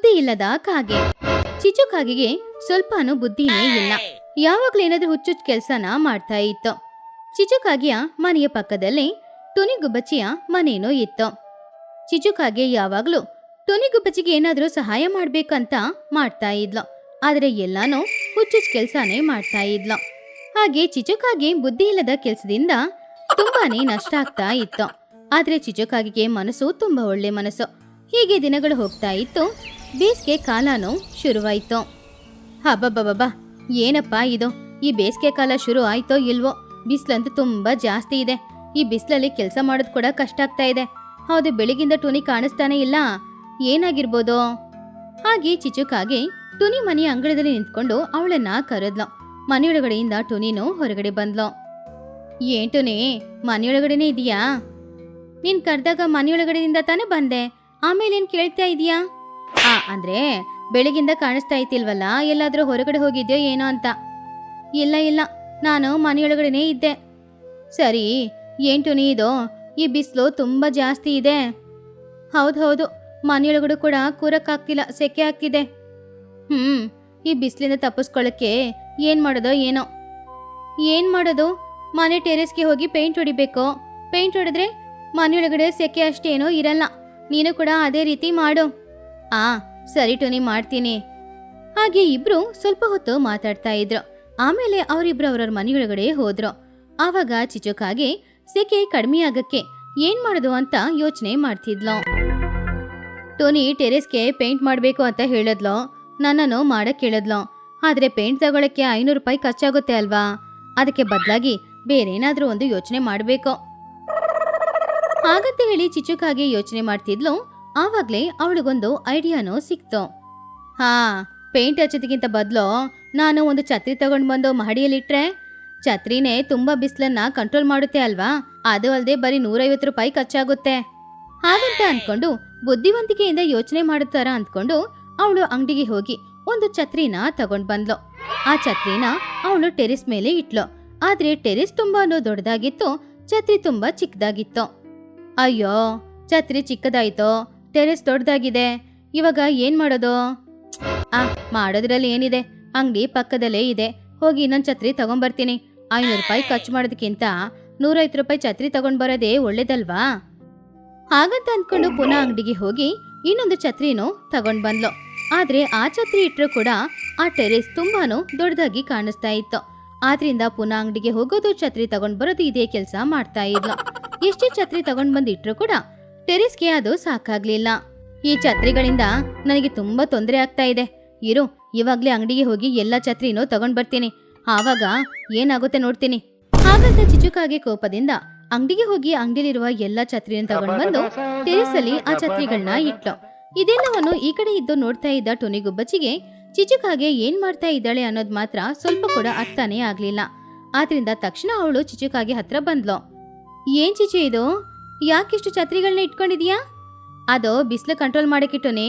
ಬುದ್ಧಿ ಇಲ್ಲದ ಕಾಗೆ. ಚಿಚು ಕಾಗೆಗೆ ಸ್ವಲ್ಪನೂ ಬುದ್ಧಿನೇ ಇಲ್ಲ. ಯಾವಾಗ್ಲೂ ಏನಾದ್ರೂ ಹುಚ್ಚು ಕೆಲಸನ ಮಾಡ್ತಾ ಇತ್ತು. ಚಿಚು ಕಾಗೆಯ ಮನೆಯ ಪಕ್ಕದಲ್ಲಿ ಟುನಿಗುಬ್ಬಚ್ಚಿಯ ಮನೇನೂ ಇತ್ತು. ಚಿಚು ಕಾಗೆ ಯಾವಾಗ್ಲೂ ಟುನಿಗುಬ್ಬಚ್ಚಿಗೆ ಏನಾದ್ರೂ ಸಹಾಯ ಮಾಡ್ಬೇಕಂತ ಮಾಡ್ತಾ ಇದ್ಲು. ಆದ್ರೆ ಎಲ್ಲಾನು ಹುಚ್ಚು ಕೆಲ್ಸಾನೇ ಮಾಡ್ತಾ ಇದ್ಲು. ಹಾಗೆ ಚಿಚುಕಾಗೆ ಬುದ್ಧಿ ಇಲ್ಲದ ಕೆಲ್ಸದಿಂದ ತುಂಬಾನೇ ನಷ್ಟ ಆಗ್ತಾ ಇತ್ತು. ಆದ್ರೆ ಚಿಚುಕಾಗಿಗೆ ಮನಸ್ಸು ತುಂಬಾ ಒಳ್ಳೆ ಮನಸ್ಸು. ಹೀಗೆ ದಿನಗಳು ಹೋಗ್ತಾ ಇತ್ತು. ಬೇಸಿಗೆ ಕಾಲನೂ ಶುರುವಾಯಿತು. ಹಬ್ಬಬ್ಬಬ್ಬ ಏನಪ್ಪ ಇದು? ಈ ಬೇಸಿಗೆ ಕಾಲ ಶುರು ಆಯ್ತೋ ಇಲ್ವೋ? ಬಿಸಿಲಂತೂ ತುಂಬಾ ಜಾಸ್ತಿ ಇದೆ. ಈ ಬಿಸಿಲಲ್ಲಿ ಕೆಲಸ ಮಾಡೋದು ಕೂಡ ಕಷ್ಟ ಆಗ್ತಾ ಇದೆ. ಹೌದು ಬೆಳಿಗಿಂದ ಟುನಿ ಕಾಣಿಸ್ತಾನೆ ಇಲ್ಲ. ಏನಾಗಿರ್ಬೋದು? ಹಾಗೆ ಚಿಚುಕಾಗಿ ಟುನಿ ಮನೆಯ ಅಂಗಳದಲ್ಲಿ ನಿಂತ್ಕೊಂಡು ಅವಳನ್ನ ಕರೆದ್ಲು. ಮನೆಯೊಳಗಡೆಯಿಂದ ಟುನಿನು ಹೊರಗಡೆ ಬಂದ್ಲು. ಏನ್ ಟುನಿ, ಮನೆಯೊಳಗಡೆನೇ ಇದೀಯಾ? ನೀನ್ ಕರೆದಾಗ ಮನೆಯೊಳಗಡೆಯಿಂದ ತಾನೇ ಬಂದೆ. ಆಮೇಲೆ ಏನ್ ಕೇಳ್ತಾ ಇದೀಯಾ? ಆ, ಅಂದ್ರೆ ಬೆಳಗಿಂದ ಕಾಣಿಸ್ತಾ ಇತ್ತಿಲ್ವಲ್ಲ ಎಲ್ಲಾದ್ರೂ ಹೊರಗಡೆ ಹೋಗಿದ್ಯೋ ಏನೋ ಅಂತ. ಇಲ್ಲ ಇಲ್ಲ. ನಾನು ಮನೆಯೊಳಗಡೆನೇ ಇದ್ದೆ. ಸರಿ ಏಂಟು ನೀದು ಈ ಬಿಸಿಲು ತುಂಬಾ ಜಾಸ್ತಿ ಇದೆ. ಹೌದು ಹೌದು. ಮನೆಯೊಳಗಡೆ ಕೂಡ ಕೂರಕ್ಕಾಗ್ತಿಲ್ಲ ಸೆಕೆ ಆಗ್ತಿದೆ. ಹ್ಮ್, ಈ ಬಿಸಿಲಿಂದ ತಪ್ಪಿಸ್ಕೊಳ್ಳಕ್ಕೆ ಏನ್ ಮಾಡೋದೋ ಏನೋ. ಏನ್ ಮಾಡೋದು? ಮನೆ ಟೆರೆಸ್ಗೆ ಹೋಗಿ ಪೇಂಟ್ ಹೊಡಿಬೇಕು. ಪೇಂಟ್ ಹೊಡೆದ್ರೆ ಮನೆಯೊಳಗಡೆ ಸೆಕೆ ಅಷ್ಟೇನೋ ಇರಲ್ಲ. ನೀನು ಕೂಡ ಅದೇ ರೀತಿ ಮಾಡು. ಆ, ಸರಿ ಟೋನಿ, ಮಾಡ್ತೀನಿ. ಹಾಗೆ ಇಬ್ರು ಸ್ವಲ್ಪ ಹೊತ್ತು ಮಾತಾಡ್ತಾ ಇದ್ರು. ಆಮೇಲೆ ಅವರಿಬ್ರು ಅವರವ್ರ ಮನೆಯೊಳಗಡೆ ಹೋದ್ರು. ಆವಾಗ ಚಿಚುಕಾಗೆ, ಸೆಕೆ ಕಡಿಮೆ ಆಗಕ್ಕೆ ಏನ್ ಮಾಡೋದು ಅಂತ ಯೋಚನೆ ಮಾಡ್ತಿದ್ಲು. ಟೋನಿ, ಟೆರೆಸ್ಗೆ ಪೇಂಟ್ ಮಾಡಬೇಕು ಅಂತ ಹೇಳಿದ್ಲು. ನನ್ನನ್ನು ಮಾಡಕ್ ಹೇಳಿದ್ಲು. ಆದ್ರೆ ಪೇಂಟ್ ತಗೊಳಕ್ಕೆ ಐನೂರು ರೂಪಾಯಿ ಖರ್ಚಾಗುತ್ತೆ ಅಲ್ವಾ? ಅದಕ್ಕೆ ಬದಲಾಗಿ ಬೇರೇನಾದ್ರೂ ಒಂದು ಯೋಚನೆ ಮಾಡಬೇಕು. ಹಾಗಂತ ಹೇಳಿ ಚಿಚುಕಾಗೆ ಯೋಚನೆ ಮಾಡ್ತಿದ್ಲು. ಆವಾಗ್ಲೇ ಅವಳಿಗೊಂದು ಐಡಿಯಾನೂ ಸಿಕ್ತು. ಹಾ, ಪೇಂಟ್ ಹಚ್ಚೋದಕ್ಕಿಂತ ಬದಲು ನಾನು ಒಂದು ಛತ್ರಿ ತಗೊಂಡು ಬಂದು ಮಹಡಿಯಲ್ಲಿಟ್ರೆ ಛತ್ರಿನೇ ತುಂಬಾ ಬಿಸಿಲನ್ನ ಕಂಟ್ರೋಲ್ ಮಾಡುತ್ತೆ ಅಲ್ವಾ? ಅದು ಅಲ್ಲದೆ ಬರೀ ನೂರೈವತ್ತು ರೂಪಾಯಿ ಖರ್ಚಾಗುತ್ತೆ. ಹಾಗಂತ ಅಂದ್ಕೊಂಡು ಬುದ್ಧಿವಂತಿಕೆಯಿಂದ ಯೋಚನೆ ಮಾಡುತ್ತಾರ ಅಂದ್ಕೊಂಡು ಅವಳು ಅಂಗಡಿಗೆ ಹೋಗಿ ಒಂದು ಛತ್ರಿನ ತಗೊಂಡ್ ಬಂದ್ಲು. ಆ ಛತ್ರಿನ ಅವಳು ಟೆರೆಸ್ ಮೇಲೆ ಇಟ್ಲು. ಆದ್ರೆ ಟೆರೆಸ್ ತುಂಬಾನು ದೊಡ್ಡದಾಗಿತ್ತು, ಛತ್ರಿ ತುಂಬಾ ಚಿಕ್ಕದಾಗಿತ್ತು. ಅಯ್ಯೋ, ಛತ್ರಿ ಚಿಕ್ಕದಾಯ್ತು? ಟೆರೆಸ್ ದೊಡ್ಡದಾಗಿದೆ. ಇವಾಗ ಏನ್ ಮಾಡೋದು? ಆ, ಮಾಡೋದ್ರಲ್ಲಿ ಏನಿದೆ? ಅಂಗಡಿ ಪಕ್ಕದಲ್ಲೇ ಇದೆ. ಹೋಗಿ ಇನ್ನೊಂದು ಛತ್ರಿ ತಗೊಂಬರ್ತೀನಿ. ಐನೂರು ರೂಪಾಯಿ ಖರ್ಚು ಮಾಡೋದಕ್ಕಿಂತ ನೂರೈವತ್ತು ರೂಪಾಯಿ ಛತ್ರಿ ತಗೊಂಡು ಬರೋದೇ ಒಳ್ಳೇದಲ್ವಾ? ಹಾಗಂತ ಅಂದ್ಕೊಂಡು ಪುನಃ ಅಂಗಡಿಗೆ ಹೋಗಿ ಇನ್ನೊಂದು ಛತ್ರಿನೂ ತಗೊಂಡ್ ಬಂದ್ಲು. ಆದ್ರೆ ಆ ಛತ್ರಿ ಇಟ್ಟರು ಕೂಡ ಆ ಟೆರೇಸ್ ತುಂಬಾ ದೊಡ್ಡದಾಗಿ ಕಾಣಿಸ್ತಾ ಇತ್ತು. ಆದ್ರಿಂದ ಪುನಃ ಅಂಗಡಿಗೆ ಹೋಗೋದು, ಛತ್ರಿ ತಗೊಂಡ್ ಬರೋದು ಇದೇ ಕೆಲಸ ಮಾಡ್ತಾ ಇದ್ಲು. ಎಷ್ಟೇ ಛತ್ರಿ ತಗೊಂಡ್ ಬಂದ್ ಕೂಡ ಟೆರೇಸ್ಗೆ ಅದು ಸಾಕಾಗ್ಲಿಲ್ಲ. ಈ ಛತ್ರಿಗಳಿಂದ ನನಗೆ ತುಂಬಾ ತೊಂದರೆ ಆಗ್ತಾ ಇದೆ. ಇರು, ಇವಾಗ್ಲೇ ಅಂಗಡಿಗೆ ಹೋಗಿ ಎಲ್ಲ ಛತ್ರಿನೂ ತಗೊಂಡ್ ಬರ್ತೀನಿ. ಆವಾಗ ಏನಾಗುತ್ತೆ ನೋಡ್ತೀನಿ. ಹಾಗಂತ ಚಿಚುಕಾಗೆ ಕೋಪದಿಂದ ಅಂಗಡಿಗೆ ಹೋಗಿ ಅಂಗಡಿಲಿರುವ ಎಲ್ಲ ಛತ್ರಿನ ತಗೊಂಡ್ ಬಂದು ಟೆರೇಸಲ್ಲಿ ಆ ಛತ್ರಿಗಳನ್ನ ಇಟ್ಲು. ಇದೆಲ್ಲವನ್ನು ಈ ಕಡೆ ಇದ್ದು ನೋಡ್ತಾ ಇದ್ದ ಟೊನಿಗುಬ್ಬಚ್ಚಿಗೆ ಚಿಚುಕಾಗೆ ಏನ್ ಮಾಡ್ತಾ ಇದ್ದಾಳೆ ಅನ್ನೋದ್ ಮಾತ್ರ ಸ್ವಲ್ಪ ಕೂಡ ಅರ್ಥನೇ ಆಗ್ಲಿಲ್ಲ. ಆದ್ರಿಂದ ತಕ್ಷಣ ಅವಳು ಚಿಚುಕಾಗೆ ಹತ್ರ ಬಂದ್ಲು. ಏನ್ ಚಿಚು ಇದು? ಯಾಕಿಷ್ಟು ಛತ್ರಿಗಳನ್ನ ಇಟ್ಕೊಂಡಿದ್ಯಾ? ಅದು ಬಿಸಿಲು ಕಂಟ್ರೋಲ್ ಮಾಡಕ್ಕೆ ಟೊನಿ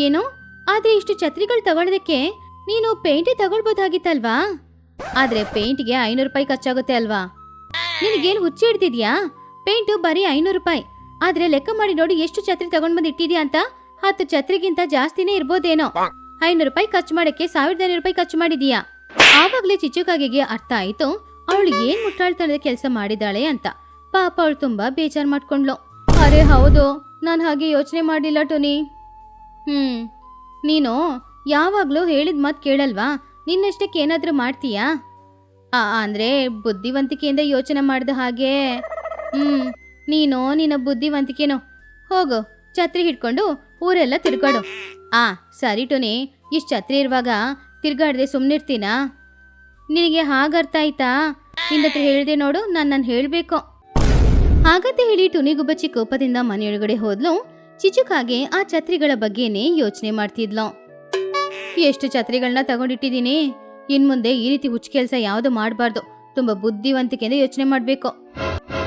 ಏನು? ಆದ್ರೆ ಇಷ್ಟು ಛತ್ರಿಗಳು ತಗೊಳ್ಳೋದಕ್ಕೆ ನೀನು ಪೇಂಟೇ ತಗೊಳ್ಬೋದಾಗಿತ್ತಲ್ವಾ? ಆದ್ರೆ ಪೇಂಟ್ಗೆ ಐನೂರು ರೂಪಾಯಿ ಖರ್ಚಾಗುತ್ತೆ ಅಲ್ವಾ? ನಿನಗೇನು ಹುಚ್ಚಿ ಹಿಡ್ತಿದ್ಯಾ ಪೇಂಟು ಬರೀ ಐನೂರು ರೂಪಾಯಿ. ಆದ್ರೆ ಲೆಕ್ಕ ಮಾಡಿ ನೋಡಿ ಎಷ್ಟು ಛತ್ರಿ ತಗೊಂಡ್ ಬಂದ್ ಇಟ್ಟಿದ್ಯಾ ಅಂತ ಹತ್ತು ಛತ್ರಿಗಿಂತ ಜಾಸ್ತಿನೇ ಇರ್ಬೋದೇನೋ. ಐನೂರು ರೂಪಾಯಿ ಖರ್ಚು ಮಾಡಕ್ಕೆ ಸಾವಿರದ ಐನೂರು ರೂಪಾಯಿ ಖರ್ಚು ಮಾಡಿದೀಯಾ? ಆವಾಗ್ಲೇ ಚಿಚ್ಚುಕಾಗಿಗೆ ಅರ್ಥ ಆಯ್ತು. ಅವಳು ಏನ್ ಮುಟ್ಟಾಳ್ತನದ ಕೆಲಸ ಮಾಡಿದಾಳೆ ಅಂತ. ಪಾಪ ಅವಳು ತುಂಬಾ ಬೇಜಾರ್ ಮಾಡ್ಕೊಂಡ್ಲು ಅರೆ, ಹೌದು. ನಾನು ಹಾಗೆ ಯೋಚನೆ ಮಾಡಿಲ್ಲ ಟೋನಿ. ಹ್ಮ್. ನೀನು ಯಾವಾಗ್ಲೂ ಹೇಳಿದ ಮಾತು ಕೇಳಲ್ವಾ? ನಿನ್ನಷ್ಟಕ್ಕೆ ಏನಾದರೂ ಮಾಡ್ತೀಯಾ? ಆ, ಅಂದ್ರೆ ಬುದ್ಧಿವಂತಿಕೆಯಿಂದ ಯೋಚನೆ ಮಾಡಿದ ಹಾಗೆ. ಹ್ಮ್. ನೀನು ನಿನ್ನ ಬುದ್ಧಿವಂತಿಕೆನೋ. ಹೋಗು. ಛತ್ರಿ ಹಿಡ್ಕೊಂಡು ಊರೆಲ್ಲ ತಿರ್ಗಾಡು. ಆ, ಸರಿ ಟೋನಿ. ಇಷ್ಟು ಛತ್ರಿ ಇರುವಾಗ ತಿರ್ಗಾಡ್ದೆ ಸುಮ್ಮನಿರ್ತೀನಾ ನಿನಗೆ ಹಾಗರ್ಥ ಆಯ್ತಾ? ನಿನ್ನ ಹೇಳ್ದೆ ನೋಡು, ನಾನು ನಾನು ಹೇಳಬೇಕು. ಹಾಗಂತ ಹೇಳಿ ಟುನಿಗುಬ್ಬಚ್ಚಿ ಕೋಪದಿಂದ ಮನೆಯೊಳಗಡೆ ಹೋದ್ಲು. ಚಿಚುಕಾಗೆ ಆ ಛತ್ರಿಗಳ ಬಗ್ಗೆನೇ ಯೋಚನೆ ಮಾಡ್ತಿದ್ಲು. ಎಷ್ಟು ಛತ್ರಿಗಳನ್ನ ತಗೊಂಡಿಟ್ಟಿದ್ದೀನಿ ಇನ್ ಮುಂದೆ ಈ ರೀತಿ ಹುಚ್ಚು ಕೆಲಸ ಯಾವುದು ಮಾಡಬಾರ್ದು. ತುಂಬಾ ಬುದ್ಧಿವಂತಿಕೆಯಿಂದ ಯೋಚನೆ ಮಾಡಬೇಕು.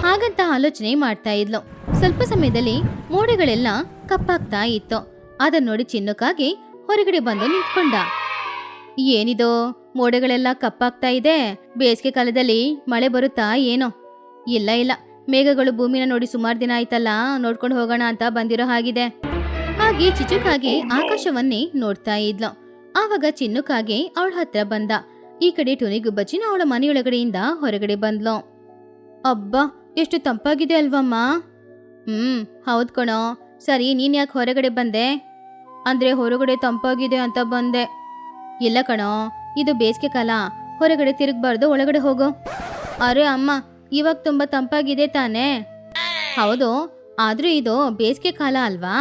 ಹಾಗಂತ ಆಲೋಚನೆ ಮಾಡ್ತಾ ಇದ್ಲು. ಸ್ವಲ್ಪ ಸಮಯದಲ್ಲಿ ಮೋಡೆಗಳೆಲ್ಲ ಕಪ್ಪಾಗ್ತಾ ಇತ್ತು. ಅದನ್ನ ನೋಡಿ ಚಿನ್ನಕ್ಕಾಗಿ ಹೊರಗಡೆ ಬಂದು ನಿಂತ್ಕೊಂಡ. ಏನಿದೋ? ಮೋಡೆಗಳೆಲ್ಲ ಕಪ್ಪಾಗ್ತಾ ಇದೆ. ಬೇಸಿಗೆ ಕಾಲದಲ್ಲಿ ಮಳೆ ಬರುತ್ತಾ ಏನೋ? ಇಲ್ಲ ಇಲ್ಲ. ಮೇಘಗಳು ಭೂಮಿನ ನೋಡಿ ಸುಮಾರು ದಿನ ಆಯ್ತಲ್ಲ, ನೋಡ್ಕೊಂಡು ಹೋಗೋಣ ಅಂತ ಬಂದಿರೋ ಹಾಗಿದೆ. ಹಾಗೆ ಚಿಚುಕಾಗಿ ಆಕಾಶವನ್ನೇ ನೋಡ್ತಾ ಇದ್ಲು. ಆವಾಗ ಚಿನ್ನುಕಾಗೆ ಅವಳ ಹತ್ರ ಬಂದ. ಈ ಕಡೆ ಟುನಿಗುಬ್ಬಚ್ಚಿನ ಅವಳ ಮನೆಯೊಳಗಡೆಯಿಂದ ಹೊರಗಡೆ ಬಂದ್ಲು. ಅಬ್ಬಾ, ಎಷ್ಟು ತಂಪಾಗಿದೆ ಅಲ್ವಮ್ಮ? ಹ್ಮ್, ಹೌದ್ ಕಣೋ. ಸರಿ, ನೀನ್ ಯಾಕೆ ಹೊರಗಡೆ ಬಂದೆ? ಅಂದ್ರೆ ಹೊರಗಡೆ ತಂಪಾಗಿದೆ ಅಂತ ಬಂದೆ. ಇಲ್ಲ ಕಣೋ, ಇದು ಬೇಸಿಗೆ ಕಾಲ. ಹೊರಗಡೆ ತಿರುಗಬಾರ್ದು, ಒಳಗಡೆ ಹೋಗೋ. ಅರೆ ಅಮ್ಮ ಇವಾಗ ತುಂಬಾ ತಂಪಾಗಿದೆ ತಾನೇ? ಹೌದು ಆದ್ರೂ ಇದು ಬೇಸಿಗೆ ಕಾಲ ಅಲ್ವಾ?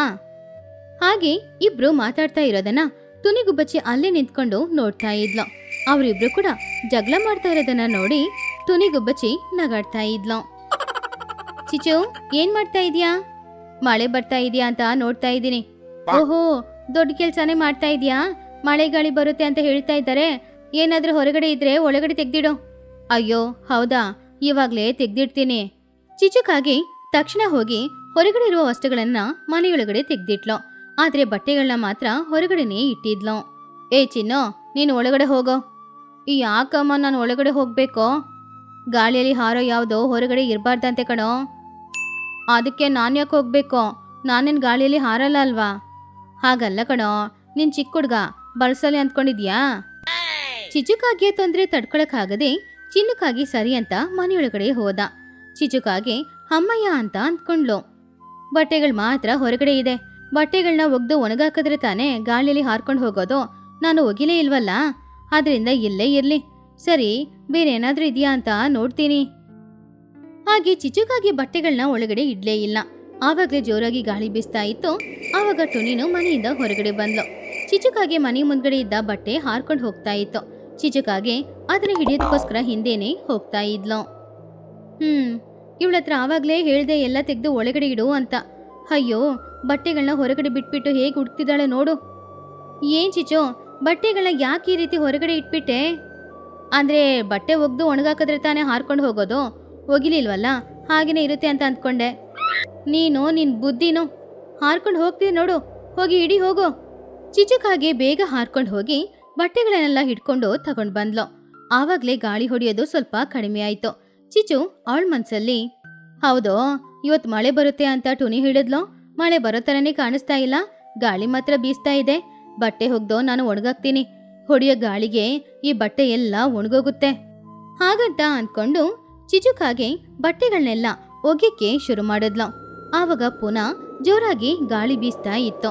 ಹಾಗೆ ಇಬ್ರು ಮಾತಾಡ್ತಾ ಇರೋದನ್ನ ತುನಿಗುಬ್ಬಚ್ಚಿ ಅಲ್ಲೇ ನಿಂತ್ಕೊಂಡು ನೋಡ್ತಾ ಇದ್ಲು. ಅವರಿಬ್ರು ಕೂಡ ಜಗಳ ಮಾಡ್ತಾ ಇರೋದನ್ನ ನೋಡಿ ತುನಿಗುಬ್ಬಚ್ಚಿ ನಗಾಡ್ತಾ ಇದ್ಲು. ಚಿಚು ಏನ್ ಮಾಡ್ತಾ ಇದೀಯಾ? ಮಳೆ ಬರ್ತಾ ಇದೆಯಾ ಅಂತ ನೋಡ್ತಾ ಇದ್ದೀನಿ. ಓಹೋ ದೊಡ್ಡ ಕೆಲ್ಸಾನೇ ಮಾಡ್ತಾ ಇದೀಯಾ? ಮಳೆ ಗಾಳಿ ಬರುತ್ತೆ ಅಂತ ಹೇಳ್ತಾ ಇದ್ದಾರೆ. ಏನಾದ್ರೂ ಹೊರಗಡೆ ಇದ್ರೆ ಒಳಗಡೆ ತೆಗ್ದಿಡು. ಅಯ್ಯೋ ಹೌದಾ? ಇವಾಗ್ಲೇ ತೆಗ್ದಿಡ್ತೀನಿ. ಚಿಚುಕಾಗಿ ತಕ್ಷಣ ಹೋಗಿ ಹೊರಗಡೆ ಇರುವ ವಸ್ತುಗಳನ್ನ ಮನೆಯೊಳಗಡೆ ತೆಗ್ದಿಟ್ಲು. ಆದ್ರೆ ಬಟ್ಟೆಗಳನ್ನ ಮಾತ್ರ ಹೊರಗಡೆನೇ ಇಟ್ಟಿದ್ಲು. ಏ ಚಿನ್ನು, ನೀನು ಒಳಗಡೆ ಹೋಗೋ. ಯಾಕಮ್ಮ ನಾನು ಒಳಗಡೆ ಹೋಗ್ಬೇಕೋ? ಗಾಳಿಯಲ್ಲಿ ಹಾರೋ ಯಾವುದೋ ಹೊರಗಡೆ ಇರಬಾರ್ದಂತೆ ಕಣೋ. ಅದಕ್ಕೆ ನಾನು ಯಾಕೆ ಹೋಗ್ಬೇಕು? ನಾನೇನು ಗಾಳಿಯಲ್ಲಿ ಹಾರಲ್ಲ ಅಲ್ವಾ? ಹಾಗಲ್ಲ ಕಣೋ. ನಿನ್ ಚಿಕ್ಕ ಹುಡ್ಗ. ಬಳಸಲಿ ಅಂದ್ಕೊಂಡಿದ್ಯಾ? ಚಿಚುಕಾಗಿಯೇ ತೊಂದರೆ ತಡ್ಕೊಳಕ್ಕಾಗದೆ ಚಿನ್ನುಕಾಗಿ ಸರಿ ಅಂತ ಮನೆಯೊಳಗಡೆ ಹೋದ. ಚಿಚುಕಾಗೆ, ಅಮ್ಮಯ್ಯ ಅಂತ ಅಂದ್ಕೊಂಡ್ಲು ಬಟ್ಟೆಗಳು ಮಾತ್ರ ಹೊರಗಡೆ ಇದೆ. ಬಟ್ಟೆಗಳನ್ನ ಒಗ್ದು ಒಣಗಾಕಿದ್ರೆ ತಾನೇ ಗಾಳಿಯಲ್ಲಿ ಹಾರ್ಕೊಂಡು ಹೋಗೋದು. ನಾನು ಒಗಿಲೇ ಇಲ್ವಲ್ಲ? ಆದ್ರಿಂದ ಇಲ್ಲೇ ಇರ್ಲಿ. ಸರಿ, ಬೇರೆ ಇದೆಯಾ ಅಂತ ನೋಡ್ತೀನಿ. ಹಾಗೆ ಚಿಚುಕಾಗಿ ಬಟ್ಟೆಗಳನ್ನ ಒಳಗಡೆ ಇಡ್ಲೇ ಇಲ್ಲ. ಆವಾಗಲೇ ಜೋರಾಗಿ ಗಾಳಿ ಬೀಸ್ತಾ ಇತ್ತು. ಆವಾಗ ಟುನಿನು ಮನೆಯಿಂದ ಹೊರಗಡೆ ಬಂದ್ಲು. ಚಿಚುಕಾಗೆ ಮನೆ ಮುಂದ್ಗಡೆ ಇದ್ದ ಬಟ್ಟೆ ಹಾರ್ಕೊಂಡು ಹೋಗ್ತಾ ಇತ್ತು. ಚಿಚುಕಾಗೆ ಅದನ್ನ ಹಿಡಿಯೋದಕ್ಕೋಸ್ಕರ ಹಿಂದೇನೆ ಹೋಗ್ತಾ ಇದ್ಲು. ಹ್ಮ್, ಇವಳತ್ರ ಆವಾಗ್ಲೇ ಹೇಳ್ದೆ ಎಲ್ಲ ತೆಗೆದು ಒಳಗಡೆ ಇಡು ಅಂತ. ಅಯ್ಯೋ ಬಟ್ಟೆಗಳನ್ನ ಹೊರಗಡೆ ಬಿಟ್ಬಿಟ್ಟು ಹೇಗೆ ಹುಡ್ತಿದ್ದಾಳೆ ನೋಡು. ಏನ್ ಚಿಚು ಬಟ್ಟೆಗಳನ್ನ ಯಾಕೆ ಈ ರೀತಿ ಹೊರಗಡೆ ಇಟ್ಬಿಟ್ಟೆ? ಅಂದ್ರೆ ಬಟ್ಟೆ ಒಗ್ದು ಒಣಗಾಕಿದ್ರೆ ತಾನೇ ಹಾರ್ಕೊಂಡು ಹೋಗೋದು? ಒಗಿಲಿಲ್ವಲ್ಲ, ಹಾಗೇನೆ ಇರುತ್ತೆ ಅಂತ ಅಂದ್ಕೊಂಡೆ. ನೀನು ನಿನ್ ಬುದ್ಧಿನು ಹಾರ್ಕೊಂಡು ಹೋಗ್ತೀನಿ ನೋಡು, ಹೋಗಿ ಇಡಿ ಹೋಗು. ಚಿಚುಕಾಗೆ ಬೇಗ ಹಾರ್ಕೊಂಡು ಹೋಗಿ ಬಟ್ಟೆಗಳನ್ನೆಲ್ಲ ಹಿಡ್ಕೊಂಡು ತಗೊಂಡ್ ಬಂದ್ಲು. ಆವಾಗ್ಲೇ ಗಾಳಿ ಹೊಡೆಯೋದು ಸ್ವಲ್ಪ ಕಡಿಮೆ ಆಯ್ತು. ಚಿಚು ಅವಳ ಮನ್ಸಲ್ಲಿ, ಹೌದು ಇವತ್ ಮಳೆ ಬರುತ್ತೆ ಅಂತ ಟುನಿ ಹಿಡಿದ್ಲು ಮಳೆ ಬರೋ ಥರನೇ ಕಾಣಿಸ್ತಾ ಇಲ್ಲ. ಗಾಳಿ ಮಾತ್ರ ಬೀಸ್ತಾ ಇದೆ. ಬಟ್ಟೆ ಹೋಗ್ದೋ ನಾನು ಒಣಗಾಕ್ತೀನಿ ಹೊಡೆಯೋ ಗಾಳಿಗೆ ಈ ಬಟ್ಟೆ ಎಲ್ಲ ಒಣಗೋಗುತ್ತೆ. ಹಾಗಂತ ಅಂದ್ಕೊಂಡು ಚಿಚುಕಾಗೆ ಬಟ್ಟೆಗಳನ್ನೆಲ್ಲ ಒಗ್ಯಕ್ಕೆ ಶುರು ಮಾಡಿದ್ಲು. ಆವಾಗ ಪುನಃ ಜೋರಾಗಿ ಗಾಳಿ ಬೀಸ್ತಾ ಇತ್ತು.